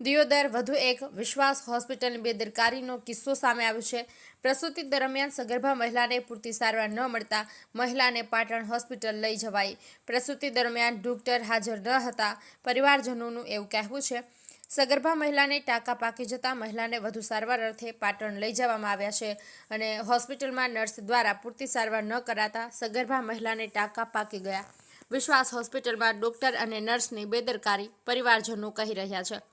દિયોદર વધુ એક વિશ્વાસ હોસ્પિટલની બેદરકારીનો કિસ્સો સામે આવ્યો છે. પ્રસૂતિ દરમિયાન સગર્ભા મહિલાને પૂરતી સારવાર ન મળતા મહિલાને પાટણ હોસ્પિટલ લઈ જવાઈ. પ્રસૂતિ દરમિયાન ડોક્ટર હાજર ન હતા. પરિવારજનોનું એવું કહેવું છે. સગર્ભા મહિલાને ટાંકા પાકી જતા મહિલાને વધુ સારવાર અર્થે પાટણ લઈ જવામાં આવ્યા છે અને હોસ્પિટલમાં નર્સ દ્વારા પૂરતી સારવાર ન કરાતા સગર્ભા મહિલાને ટાંકા પાકી ગયા. વિશ્વાસ હોસ્પિટલમાં ડોક્ટર અને નર્સની બેદરકારી પરિવારજનો કહી રહ્યા છે.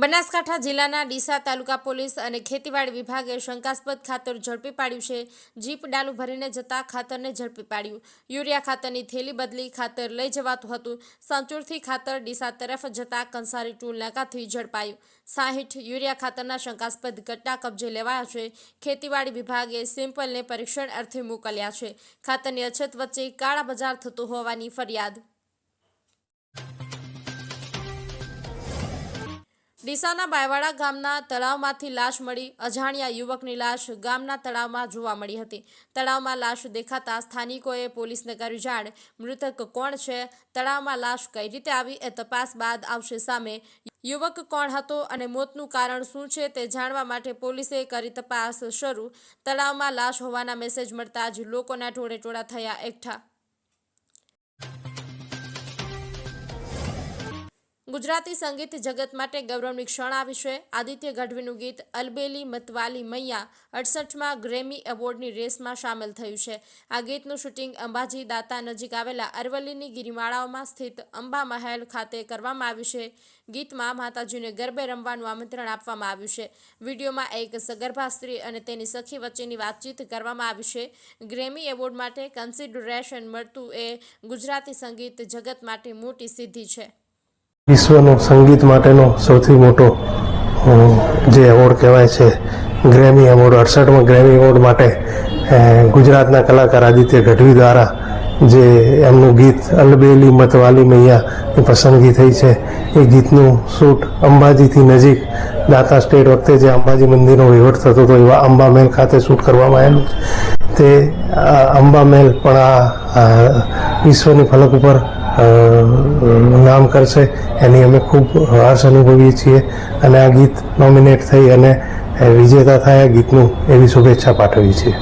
બનાસકાંઠા જિલ્લાના ડીસા તાલુકા પોલીસ અને ખેતીવાડી વિભાગે શંકાસ્પદ ખાતર ઝડપી પાડ્યું છે. જીપ ડાલુ ભરીને જતા ખાતરને ઝડપી પાડ્યું. યુરિયા ખાતરની થેલી બદલી ખાતર લઈ જવાતું હતું. સંચુરથી ખાતર ડીસા તરફ જતા કંસારી ટૂલ નાકાથી ઝડપાયું. સાહીઠ યુરિયા ખાતરના શંકાસ્પદ ગટ્ટા કબજે લેવાયા છે. ખેતીવાડી વિભાગે સેમ્પલને પરીક્ષણ અર્થે મોકલ્યા છે. ખાતરની અછત વચ્ચે કાળા બજાર થતું હોવાની ફરિયાદ. ડીસાના બાયવાડા ગામના તળાવમાંથી લાશ મળી. અજાણ્યા યુવકની લાશ ગામના તળાવમાં જોવા મળી હતી. તળાવમાં લાશ દેખાતા સ્થાનિકોએ પોલીસને કર્યું જાણ. મૃતક કોણ છે? તળાવમાં લાશ કઈ રીતે આવી એ તપાસ બાદ આવશે સામે. યુવક કોણ હતો અને મોતનું કારણ શું છે તે જાણવા માટે પોલીસે કરી તપાસ શરૂ. તળાવમાં લાશ હોવાના મેસેજ મળતા જ લોકોના ટોળે ટોળા થયા એકઠા. ગુજરાતી સંગીત જગત માટે ગૌરવની ક્ષણ આવી છે. આદિત્ય ગઢવીનું ગીત અલબેલી મતવાલી મૈયા અડસઠમાં ગ્રેમી એવોર્ડની રેસમાં સામેલ થયું છે. આ ગીતનું શૂટિંગ અંબાજી દાતા નજીક આવેલા અરવલ્લીની ગિરિમાળાઓમાં સ્થિત અંબા મહેલ ખાતે કરવામાં આવ્યું છે. ગીતમાં માતાજીને ગરબે રમવાનું આમંત્રણ આપવામાં આવ્યું છે. વિડીયોમાં એક સગર્ભા સ્ત્રી અને તેની સખી વચ્ચેની વાતચીત કરવામાં આવી છે. ગ્રેમી એવોર્ડ માટે કન્સિડરેશન મળતું એ ગુજરાતી સંગીત જગત માટે મોટી સિદ્ધિ છે. વિશ્વનો સંગીત માટેનો સૌથી મોટો જે એવોર્ડ કહેવાય છે ગ્રેમી એવોર્ડ અડસઠમાં ગ્રેમી એવોર્ડ માટે ગુજરાતના કલાકાર આદિત્ય ગઢવી દ્વારા જે એમનું ગીત અલબેલી મતવાલી મૈયાની પસંદગી થઈ છે. એ ગીતનું શૂટ અંબાજીથી નજીક, દાતા સ્ટેટ વખતે જે અંબાજી મંદિરનો વહીવટ થતો હતો, એવા અંબા મહેલ ખાતે શૂટ કરવામાં આવેલું છે. તે અંબા મહેલ પણ આ વિશ્વની ફલક ઉપર નામ કરશે. એની અમે ખૂબ હર્ષ અનુભવીએ છીએ અને આ ગીત નોમિનેટ થઈ અને વિજેતા થાય આ ગીતનું એવી શુભેચ્છા પાઠવી છીએ.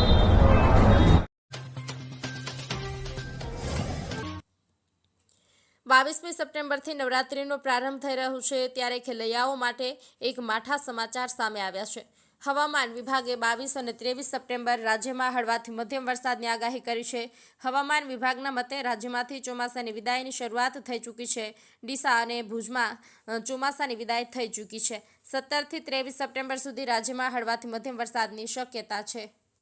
બાવીસમી સપ્ટેમ્બરથી નવરાત્રીનો પ્રારંભ થઈ રહ્યો છે, ત્યારે ખેલૈયાઓ માટે એક માઠા સમાચાર સામે આવ્યા છે. હવામાન વિભાગે બાવીસ અને ત્રેવીસ સપ્ટેમ્બર રાજ્યમાં હળવાથી મધ્યમ વરસાદની આગાહી કરી છે. હવામાન વિભાગના મતે રાજ્યમાંથી ચોમાસાની વિદાયની શરૂઆત થઈ ચૂકી છે. ડીસા અને ભુજમાં ચોમાસાની વિદાય થઈ ચૂકી છે. સત્તરથી ત્રેવીસ સપ્ટેમ્બર સુધી રાજ્યમાં હળવાથી મધ્યમ વરસાદની શક્યતા છે.